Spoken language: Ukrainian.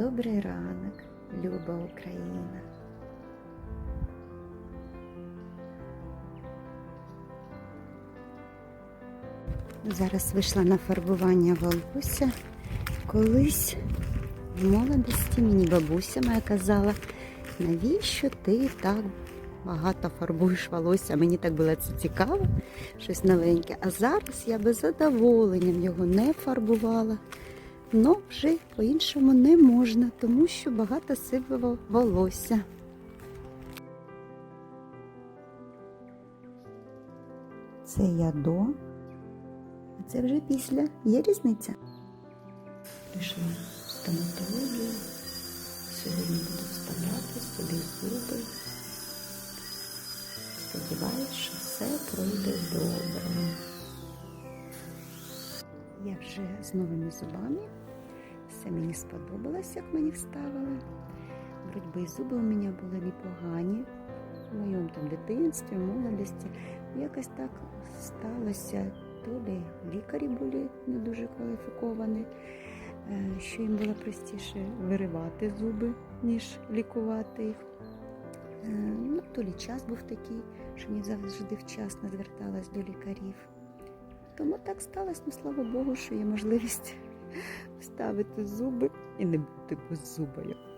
Добрий ранок, люба Україна. Зараз вийшла на фарбування волосся. Колись в молодості мені бабуся моя казала, навіщо ти так багато фарбуєш волосся? Мені так було це цікаво, щось новеньке. А зараз я би задоволенням його не фарбувала. Ну, вже по-іншому не можна, тому що багато сивого волосся. Це я до, а це вже після. Є різниця? Прийшла в стоматологію. Сьогодні буду вставляти собі зуби. Сподіваюсь, що все пройде добре. Я вже з новими зубами. Все мені сподобалось, як мені вставили. Вроді зуби у мене були непогані в моєму там дитинстві, молодості. Якось так сталося. То ли лікарі були не дуже кваліфіковані, е, що їм було простіше виривати зуби, ніж лікувати їх. Е, Ну, то лі час був такий, що не завжди вчасно зверталась до лікарів. Тому так сталося, ну слава Богу, що є можливість вставити зуби і не бути без зуба. як